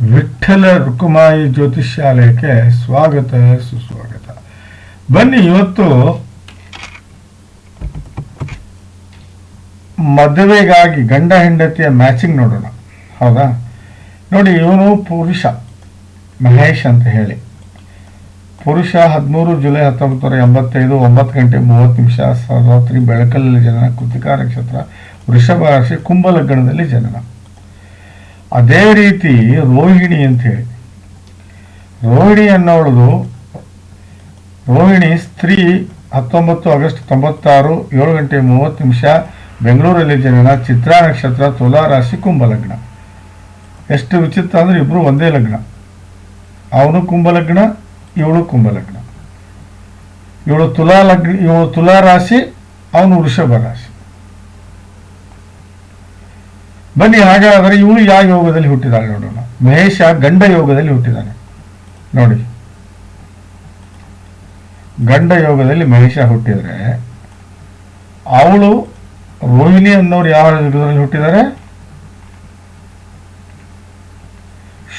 ವಿಠ್ಠಲ ರುಕುಮಾಯಿ ಜ್ಯೋತಿಷ್ಯಾಲಯಕ್ಕೆ ಸ್ವಾಗತ, ಸುಸ್ವಾಗತ. ಬನ್ನಿ ಇವತ್ತು ಮದುವೆಗಾಗಿ ಗಂಡ ಹೆಂಡತಿಯ ಮ್ಯಾಚಿಂಗ್ ನೋಡೋಣ. ಹೌದಾ? ನೋಡಿ, ಇವನು ಪುರುಷ, ಮಹೇಶ್ ಅಂತ ಹೇಳಿ. ಪುರುಷ ಹದಿಮೂರು ಜುಲೈ ಹತ್ತೊಂಬತ್ತು ನೂರ ಎಂಬತ್ತೈದು, ಒಂಬತ್ತು ಗಂಟೆ ಮೂವತ್ತು ನಿಮಿಷ ರಾತ್ರಿ ಬೆಳಕಲ್ಲಿ ಜನನ ಕೃತಿಕಾ ನಕ್ಷತ್ರ ವೃಷಭ ರಾಶಿ, ಕುಂಭಲಗ್ನದಲ್ಲಿ ಜನನ. ಅದೇ ರೀತಿ ರೋಹಿಣಿ ಅಂತ ಹೇಳಿ ರೋಹಿಣಿ ಅನ್ನೋಳದು ರೋಹಿಣಿ ಸ್ತ್ರೀ ಹತ್ತೊಂಬತ್ತು ಆಗಸ್ಟ್ ತೊಂಬತ್ತಾರು, ಏಳು ಗಂಟೆ ಮೂವತ್ತು ನಿಮಿಷ ಬೆಂಗಳೂರಲ್ಲಿ ಜನನ ಚಿತ್ರಾ ನಕ್ಷತ್ರ, ತುಲಾ ರಾಶಿ, ಕುಂಭ ಲಗ್ನ. ಎಷ್ಟು ವಿಚಿತ್ರ ಅಂದ್ರೆ ಇಬ್ರು ಒಂದೇ ಲಗ್ನ. ಅವನು ಕುಂಭ ಲಗ್ನ, ಇವಳು ಕುಂಭ ಲಗ್ನ. ಇವಳು ತುಲಾ ಲಗ್ನ, ಇವಳು ತುಲಾ ರಾಶಿ, ಅವನು ವೃಷಭ ರಾಶಿ. ಬನ್ನಿ ಹಾಗಾದರೆ ಇವನು ಯಾವ ಯೋಗದಲ್ಲಿ ಹುಟ್ಟಿದಾಳೆ ನೋಡೋಣ. ಮಹೇಶ ಗಂಡ ಯೋಗದಲ್ಲಿ ಹುಟ್ಟಿದ್ದಾನೆ ನೋಡಿ. ಗಂಡ ಯೋಗದಲ್ಲಿ ಮಹೇಶ ಹುಟ್ಟಿದರೆ, ಅವಳು ರೋಹಿಣಿ ಅನ್ನೋರು ಯಾವ ಯೋಗದಲ್ಲಿ ಹುಟ್ಟಿದ್ದಾರೆ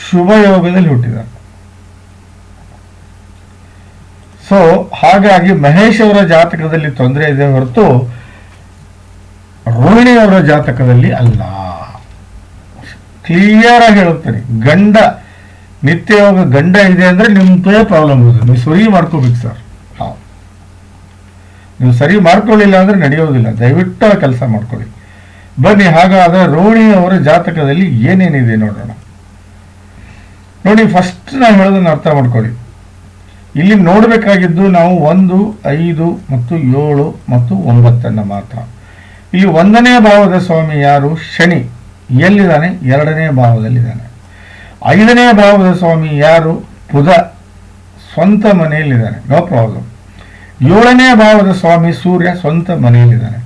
ಶುಭ ಯೋಗದಲ್ಲಿ ಹುಟ್ಟಿದ್ದಾರೆ ಸೊ ಹಾಗಾಗಿ ಮಹೇಶ್ ಅವರ ಜಾತಕದಲ್ಲಿ ತೊಂದರೆ ಇದೆ ಹೊರತು ರೋಹಿಣಿ ಅವರ ಜಾತಕದಲ್ಲಿ ಅಲ್ಲ. ಕ್ಲಿಯರ್ ಆಗಿ ಹೇಳುತ್ತೇನೆ. ಗಂಡ ನಿತ್ಯವಾಗ ಗಂಡ ಇದೆ ಅಂದ್ರೆ ನಿಮ್ದೇ ಪ್ರಾಬ್ಲಮ್ ಇದೆ ನೀವು ಸರಿ ಮಾಡ್ಕೋಬೇಕು ಸರ್ ನೀವು ಸರಿ ಮಾಡ್ಕೊಳ್ಳಿಲ್ಲ ಅಂದ್ರೆ ನಡೆಯೋದಿಲ್ಲ. ದಯವಿಟ್ಟು ಕೆಲಸ ಮಾಡ್ಕೊಳ್ಳಿ. ಬನ್ನಿ, ಹಾಗಾದ್ರೆ ರೋಣಿ ಅವರ ಜಾತಕದಲ್ಲಿ ಏನೇನಿದೆ ನೋಡೋಣ. ನೋಡಿ ಫಸ್ಟ್ ನಾವು ಹೇಳೋದನ್ನ ಅರ್ಥ ಮಾಡ್ಕೊಳ್ಳಿ. ಇಲ್ಲಿ ನೋಡಬೇಕಾಗಿದ್ದು ನಾವು ಒಂದು, ಐದು ಮತ್ತು ಏಳು ಮತ್ತು ಒಂಬತ್ತನ್ನು ಮಾತ್ರ. ಇಲ್ಲಿ ಒಂದನೇ ಭಾವದ ಸ್ವಾಮಿ ಯಾರು? ಶನಿ. ಎಲ್ಲಿದ್ದಾನೆ? ಎರಡನೇ ಭಾವದಲ್ಲಿದ್ದಾನೆ. ಐದನೇ ಭಾವದ ಸ್ವಾಮಿ ಯಾರು? ಬುಧ ಸ್ವಂತ ಮನೆಯಲ್ಲಿದ್ದಾನೆ. ನೋ ಪ್ರಾಬ್ಲಮ್ ಏಳನೇ ಭಾವದ ಸ್ವಾಮಿ ಸೂರ್ಯ ಸ್ವಂತ ಮನೆಯಲ್ಲಿದ್ದಾನೆ.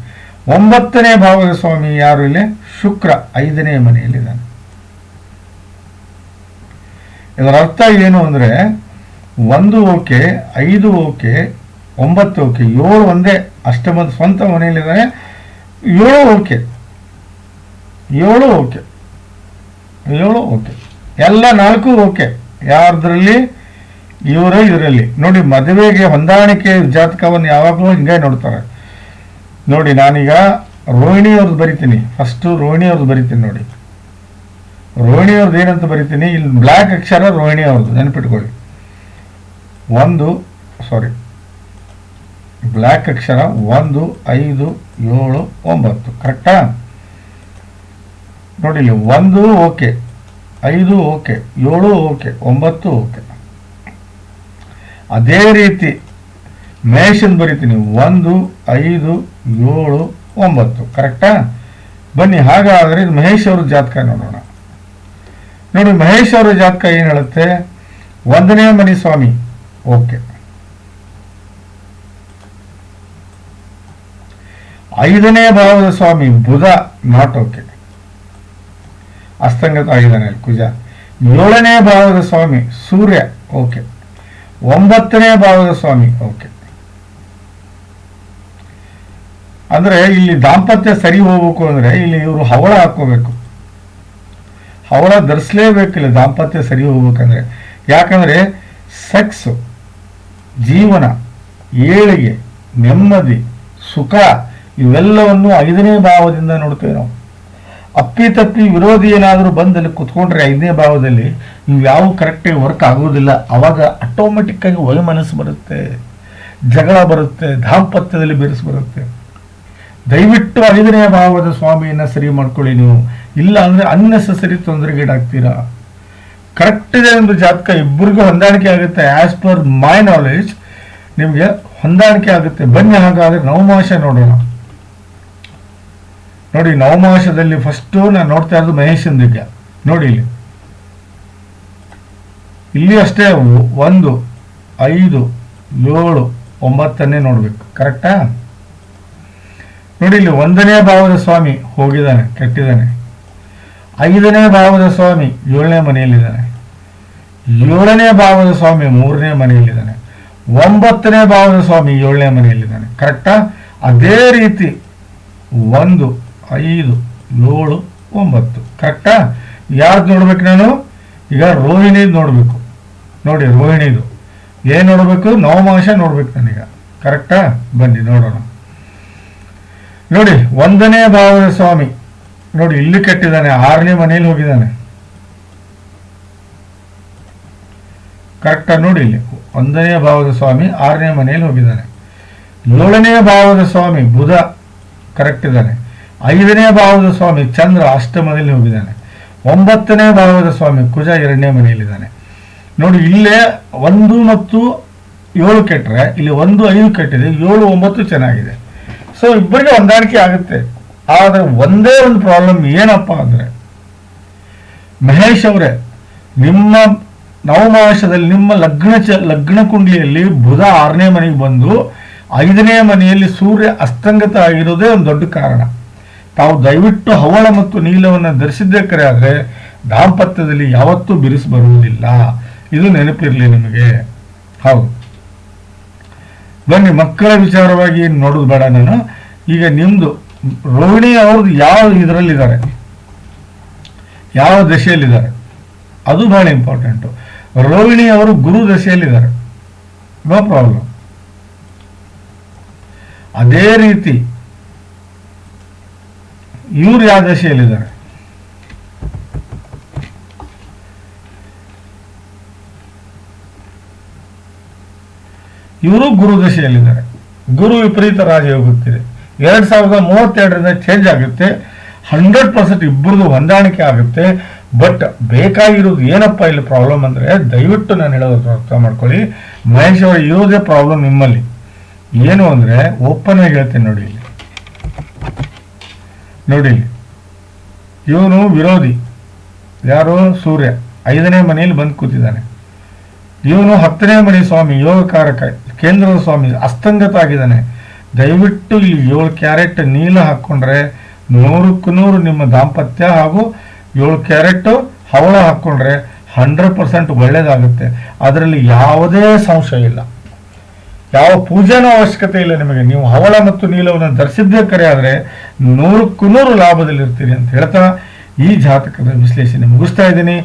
ಒಂಬತ್ತನೇ ಭಾವದ ಸ್ವಾಮಿ ಯಾರು ಇಲ್ಲಿ? ಶುಕ್ರ ಐದನೇ ಮನೆಯಲ್ಲಿದ್ದಾನೆ. ಇದರ ಅರ್ಥ ಏನು ಅಂದ್ರೆ, ಒಂದು ಓಕೆ, ಐದು ಓಕೆ, ಒಂಬತ್ತು ಓಕೆ, ಏಳು ಒಂದೇ ಅಷ್ಟಮ ಸ್ವಂತ ಮನೆಯಲ್ಲಿದ್ದಾನೆ. ಏಳು ಓಕೆ. ಏಳು ಓಕೆ. ಏಳು ಓಕೆ. ಎಲ್ಲ ನಾಲ್ಕು ಓಕೆ. ಯಾರದ್ರಲ್ಲಿ? ಇವರ ಇದರಲ್ಲಿ ನೋಡಿ, ಮದುವೆಗೆ ಹೊಂದಾಣಿಕೆ ಜಾತಕವನ್ನು ಯಾವಾಗಲೂ ಹಿಂಗೆ ನೋಡ್ತಾರೆ. ನೋಡಿ, ನಾನೀಗ ರೋಹಿಣಿ ಅವ್ರದ್ದು ಬರಿತೀನಿ. ಫಸ್ಟು ರೋಹಿಣಿ ಅವ್ರದ್ದು ಬರಿತೀನಿ ನೋಡಿ. ರೋಹಿಣಿ ಅವ್ರದ್ದು ಏನಂತ ಬರಿತೀನಿ? ಇಲ್ಲಿ ಬ್ಲ್ಯಾಕ್ ಅಕ್ಷರ ರೋಹಿಣಿ ಅವ್ರದ್ದು ನೆನಪಿಟ್ಕೊಳ್ಳಿ. ಒಂದು, ಸಾರಿ. ಬ್ಲ್ಯಾಕ್ ಅಕ್ಷರ ಒಂದು, ಐದು, ಏಳು, ಒಂಬತ್ತು. ಕರೆಕ್ಟಾ? ನೋಡಿ ಇಲ್ಲಿ ಒಂದು ಓಕೆ, ಐದು ಓಕೆ, ಏಳು ಓಕೆ, ಒಂಬತ್ತು ಓಕೆ. ಅದೇ ರೀತಿ ಮೇಷನ್ ಬರಿತೀನಿ ಒಂದು, ಐದು, ಏಳು, ಒಂಬತ್ತು. ಕರೆಕ್ಟಾ? ಬನ್ನಿ, ಹಾಗಾದರೆ ಇದು ಮಹೇಶ್ ಅವ್ರ ಜಾತಕ ನೋಡೋಣ. ನೋಡಿ, ಮಹೇಶ್ ಅವರ ಜಾತಕ ಏನು ಹೇಳುತ್ತೆ? ಒಂದನೇ ಮನಿ ಸ್ವಾಮಿ. ಓಕೆ. ಐದನೇ ಭಾವದ ಸ್ವಾಮಿ, ಬುಧ, ನಾಟ್ ಓಕೆ. ಅಸ್ತಂಗತ ಆಗಿದ್ದಾನೆ ಕುಜ. ಏಳನೇ ಭಾವದ ಸ್ವಾಮಿ, ಸೂರ್ಯ, ಓಕೆ. ಒಂಬತ್ತನೇ ಭಾವದ ಸ್ವಾಮಿ, ಓಕೆ. ಅಂದ್ರೆ ಇಲ್ಲಿ ದಾಂಪತ್ಯ ಸರಿ ಹೋಗ್ಬೇಕು ಅಂದ್ರೆ ಇಲ್ಲಿ ಇವರು ಹವಳ ಹಾಕೋಬೇಕು ಹವಳ ಧರಿಸಲೇಬೇಕಿಲ್ಲ ದಾಂಪತ್ಯ ಸರಿ ಹೋಗ್ಬೇಕಂದ್ರೆ. ಯಾಕಂದ್ರೆ ಸೆಕ್ಸ್, ಜೀವನ, ಏಳಿಗೆ, ನೆಮ್ಮದಿ, ಸುಖ ಇವೆಲ್ಲವನ್ನು ಐದನೇ ಭಾವದಿಂದ ನೋಡ್ತೇವೆ ನಾವು. ಅಪ್ಪಿತಪ್ಪಿ ವಿರೋಧಿ ಏನಾದರೂ ಬಂದಲ್ಲಿ ಕುತ್ಕೊಂಡ್ರೆ ಐದನೇ ಭಾವದಲ್ಲಿ ನೀವು ಯಾವ ಕರೆಕ್ಟಾಗಿ ವರ್ಕ್ ಆಗೋದಿಲ್ಲ, ಅವಾಗ ಆಟೋಮೆಟಿಕ್ಕಾಗಿ ವೈಮನಸ್ಸು ಬರುತ್ತೆ, ಜಗಳ ಬರುತ್ತೆ, ದಾಂಪತ್ಯದಲ್ಲಿ ಬಿರುಸು ಬರುತ್ತೆ. ದಯವಿಟ್ಟು ಐದನೇ ಭಾವದ ಸ್ವಾಮಿಯನ್ನು ಸರಿ ಮಾಡ್ಕೊಳ್ಳಿ ನೀವು. ಇಲ್ಲ ಅಂದರೆ ಅನ್ನೆಸೆಸರಿ ತೊಂದರೆಗೀಡಾಗ್ತೀರಾ ಕರೆಕ್ಟ್ ಇದೆ ಒಂದು ಜಾತಕ ಇಬ್ಬರಿಗೂ ಹೊಂದಾಣಿಕೆ ಆಗುತ್ತೆ ಆ್ಯಸ್ ಪರ್ ಮೈ ನಾಲೆಜ್ ನಿಮಗೆ ಹೊಂದಾಣಿಕೆ ಆಗುತ್ತೆ. ಬನ್ನಿ ಹಾಗಾದ್ರೆ ನವಮಾಶ ನೋಡೋಣ. ನೋಡಿ, ನವಮಾಸದಲ್ಲಿ ಫಸ್ಟು ನಾನು ನೋಡ್ತಾ ಇರೋದು ಮಹೇಶನ್ ದಿಗ್ಗ ನೋಡಿ ಇಲ್ಲಿ. ಇಲ್ಲಿ ಅಷ್ಟೇ, ಒಂದು, ಐದು, ಏಳು, ಒಂಬತ್ತನ್ನೇ ನೋಡ್ಬೇಕು. ಕರೆಕ್ಟಾ ನೋಡಿ ಇಲ್ಲಿ ಒಂದನೇ ಭಾವದ ಸ್ವಾಮಿ ಹೋಗಿದ್ದಾನೆ, ಕೆಟ್ಟಿದ್ದಾನೆ. ಐದನೇ ಭಾವದ ಸ್ವಾಮಿ ಏಳನೇ ಮನೆಯಲ್ಲಿದ್ದಾನೆ. ಏಳನೇ ಭಾವದ ಸ್ವಾಮಿ ಮೂರನೇ ಮನೆಯಲ್ಲಿದ್ದಾನೆ. ಒಂಬತ್ತನೇ ಭಾವದ ಸ್ವಾಮಿ ಏಳನೇ ಮನೆಯಲ್ಲಿದ್ದಾನೆ. ಕರೆಕ್ಟಾ ಅದೇ ರೀತಿ ಒಂದು ಐದು, ಏಳು, ಒಂಬತ್ತು. ಕರೆಕ್ಟಾ? ಯಾರ್ದು ನೋಡ್ಬೇಕು ನಾನು? ಈಗ ರೋಹಿಣಿದು ನೋಡಬೇಕು. ನೋಡಿ, ರೋಹಿಣಿದು. ಏನು ನೋಡಬೇಕು? ನವಮಾಂಶ ನೋಡ್ಬೇಕು ನಾನೀಗ. ಕರೆಕ್ಟಾ? ಬನ್ನಿ, ನೋಡೋಣ. ನೋಡಿ, ಒಂದನೇ ಭಾವದ ಸ್ವಾಮಿ ನೋಡಿ, ಇಲ್ಲಿ ಕೆಟ್ಟಿದ್ದಾನೆ, ಆರನೇ ಮನೆಯಲ್ಲಿ ಹೋಗಿದ್ದಾನೆ. ಕರೆಕ್ಟಾ ನೋಡಿ ಇಲ್ಲಿ. ಒಂದನೇ ಭಾವದ ಸ್ವಾಮಿ ಆರನೇ ಮನೆಯಲ್ಲಿ ಹೋಗಿದ್ದಾನೆ. ಏಳನೇ ಭಾವದ ಸ್ವಾಮಿ ಬುಧ. ಕರೆಕ್ಟ್ ಇದ್ದಾನೆ. ಐದನೇ ಭಾವದ ಸ್ವಾಮಿ ಚಂದ್ರ ಅಷ್ಟಮದಲ್ಲಿ ಹೋಗಿದ್ದಾನೆ. ಒಂಬತ್ತನೇ ಭಾವದ ಸ್ವಾಮಿ ಕುಜ ಎರಡನೇ ಮನೆಯಲ್ಲಿದ್ದಾನೆ. ನೋಡಿ, ಇಲ್ಲೇ ಒಂದು ಮತ್ತು ಏಳು ಕೆಟ್ಟರೆ ಇಲ್ಲಿ ಒಂದು ಐದು ಕೆಟ್ಟಿದೆ, ಏಳು ಒಂಬತ್ತು ಚೆನ್ನಾಗಿದೆ. ಸೊ ಇಬ್ಬರಿಗೆ ಹೊಂದಾಣಿಕೆ ಆಗುತ್ತೆ. ಆದರೆ ಒಂದೇ ಒಂದು ಪ್ರಾಬ್ಲಮ್ ಏನಪ್ಪ ಅಂದರೆ, ಮಹೇಶ್ ಅವರೇ, ನಿಮ್ಮ ನವಮಾಸದಲ್ಲಿ ನಿಮ್ಮ ಲಗ್ನ ಚ, ಲಗ್ನ ಕುಂಡ್ಲಿಯಲ್ಲಿ ಬುಧ ಆರನೇ ಮನೆಗೆ ಬಂದು ಐದನೇ ಮನೆಯಲ್ಲಿ ಸೂರ್ಯ ಅಸ್ತಂಗತ ಆಗಿರೋದೇ ಒಂದು ದೊಡ್ಡ ಕಾರಣ. ತಾವು ದಯವಿಟ್ಟು ಹವಳ ಮತ್ತು ನೀಲವನ್ನು ಧರಿಸಿದ್ದೇ ಕರೆ ಆದರೆ ದಾಂಪತ್ಯದಲ್ಲಿ ಯಾವತ್ತೂ ಬಿರುಸು ಬರುವುದಿಲ್ಲ. ಇದು ನೆನಪಿರಲಿ ನಿಮಗೆ. ಹೌದು. ಬನ್ನಿ, ಮಕ್ಕಳ ವಿಚಾರವಾಗಿ ಏನು ನೋಡೋದು ಬೇಡ ನಾನು. ಈಗ ನಿಮ್ದು, ರೋಹಿಣಿ ಅವ್ರದ್ದು ಯಾವ ಇದರಲ್ಲಿದ್ದಾರೆ? ಯಾವ ದಶೆಯಲ್ಲಿದ್ದಾರೆ ಅದು ಬಹಳ ಇಂಪಾರ್ಟೆಂಟು ರೋಹಿಣಿ ಅವರು ಗುರು ದಶೆಯಲ್ಲಿದ್ದಾರೆ ನೋ ಪ್ರಾಬ್ಲಮ್ ಅದೇ ರೀತಿ ಇವ್ರು ಯಾವ ದಶೆಯಲ್ಲಿದ್ದಾರೆ ಇವರು ಗುರು ದಶೆಯಲ್ಲಿದ್ದಾರೆ ಗುರು ವಿಪರೀತ ರಾಜಯೋಗುತ್ತಿದೆ ಎರಡ್ ಸಾವಿರದ ಮೂವತ್ತೆರಡರಿಂದ ಚೇಂಜ್ ಆಗುತ್ತೆ. ಹಂಡ್ರೆಡ್ ಪರ್ಸೆಂಟ್ ಇಬ್ಬರದು ಹೊಂದಾಣಿಕೆ ಆಗುತ್ತೆ. ಬಟ್ ಬೇಕಾಗಿರೋದು ಏನಪ್ಪ ಇಲ್ಲಿ ಪ್ರಾಬ್ಲಮ್ ಅಂದ್ರೆ, ದಯವಿಟ್ಟು ನಾನು ಹೇಳೋದು ಅರ್ಥ ಮಾಡ್ಕೊಳ್ಳಿ. ಮಹೇಶ್ ಅವರು ಇರೋದೇ ಪ್ರಾಬ್ಲಮ್ ನಿಮ್ಮಲ್ಲಿ. ಏನು ಅಂದ್ರೆ ಓಪನ್ ಆಗಿ ಹೇಳ್ತೀನಿ ನೋಡಿ. ನೋಡಿ ಇವನು ವಿರೋಧಿ. ಯಾರು? ಸೂರ್ಯ. ಐದನೇ ಮನೆಯಲ್ಲಿ ಬಂದು ಕೂತಿದ್ದಾನೆ. ಇವನು ಹತ್ತನೇ ಮನೆ ಸ್ವಾಮಿ, ಯೋಗಕಾರಕ, ಕೇಂದ್ರದ ಸ್ವಾಮಿ, ಅಸ್ತಂಗತ ಆಗಿದ್ದಾನೆ. ದಯವಿಟ್ಟು ಇಲ್ಲಿ ಏಳು ಕ್ಯಾರೆಟ್ ನೀಲ ಹಾಕ್ಕೊಂಡ್ರೆ ನೂರಕ್ಕೂ ನೂರು ನಿಮ್ಮ ದಾಂಪತ್ಯ ಹಾಗೂ ಏಳು ಕ್ಯಾರೆಟ್ ಹವಳ ಹಾಕ್ಕೊಂಡ್ರೆ ಹಂಡ್ರೆಡ್ ಪರ್ಸೆಂಟ್ ಒಳ್ಳೇದಾಗುತ್ತೆ. ಅದರಲ್ಲಿ ಯಾವುದೇ ಸಂಶಯ ಇಲ್ಲ. ಯಾವ ಪೂಜೆನೂ ಅವಶ್ಯಕತೆ ಇಲ್ಲ ನಿಮಗೆ. ನೀವು ಹವಳ ಮತ್ತು ನೀಲವನ್ನು ಧರಿಸಿದ್ದೇ ಕರೆ, ಆದರೆ ನೂರಕ್ಕೂ ನೂರು ಲಾಭದಲ್ಲಿರ್ತೀರಿ ಅಂತ ಹೇಳ್ತಾ ಈ ಜಾತಕದ ವಿಶ್ಲೇಷಣೆ ಮುಗಿಸ್ತಾ ಇದ್ದೀನಿ.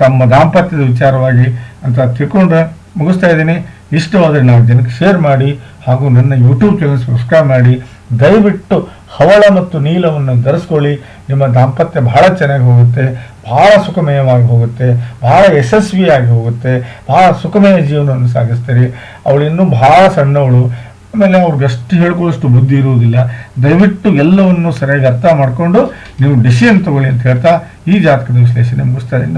ತಮ್ಮ ದಾಂಪತ್ಯದ ವಿಚಾರವಾಗಿ ಅಂತ ತಿಳ್ಕೊಂಡ್ರೆ ಮುಗಿಸ್ತಾ ಇದ್ದೀನಿ. ಇಷ್ಟವಾದರೆ ನಾಲ್ಕು ಜನಕ್ಕೆ ಶೇರ್ ಮಾಡಿ ಹಾಗೂ ನನ್ನ ಯೂಟ್ಯೂಬ್ ಚಾನಲ್ ಸಬ್ಸ್ಕ್ರೈಬ್ ಮಾಡಿ. ದಯವಿಟ್ಟು ಹವಳ ಮತ್ತು ನೀಲವನ್ನು ಧರಿಸ್ಕೊಳ್ಳಿ. ನಿಮ್ಮ ದಾಂಪತ್ಯ ಬಹಳ ಚೆನ್ನಾಗಿ ಹೋಗುತ್ತೆ, ಬಹಳ ಸುಖಮಯವಾಗಿ ಹೋಗುತ್ತೆ, ಬಹಳ ಯಶಸ್ವಿಯಾಗಿ ಹೋಗುತ್ತೆ, ಬಹಳ ಸುಖಮಯ ಜೀವನವನ್ನು ಸಾಗಿಸ್ತೀರಿ. ಇನ್ನೂ ಬಹಳ ಸಣ್ಣವಳು, ಆಮೇಲೆ ಅವ್ರಿಗೆ ಎಷ್ಟು ಹೇಳ್ಕೊಳ್ಳೋಷ್ಟು ಬುದ್ಧಿ ಇರುವುದಿಲ್ಲ. ದಯವಿಟ್ಟು ಎಲ್ಲವನ್ನು ಸರಿಯಾಗಿ ಅರ್ಥ ಮಾಡಿಕೊಂಡು ನೀವು ಡಿಸಿಷನ್ ತಗೊಳ್ಳಿ ಅಂತ ಹೇಳ್ತಾ ಈ ಜಾತಕದ ವಿಶ್ಲೇಷಣೆ ಮುಗಿಸ್ತಾ ಇದ್ದೀನಿ.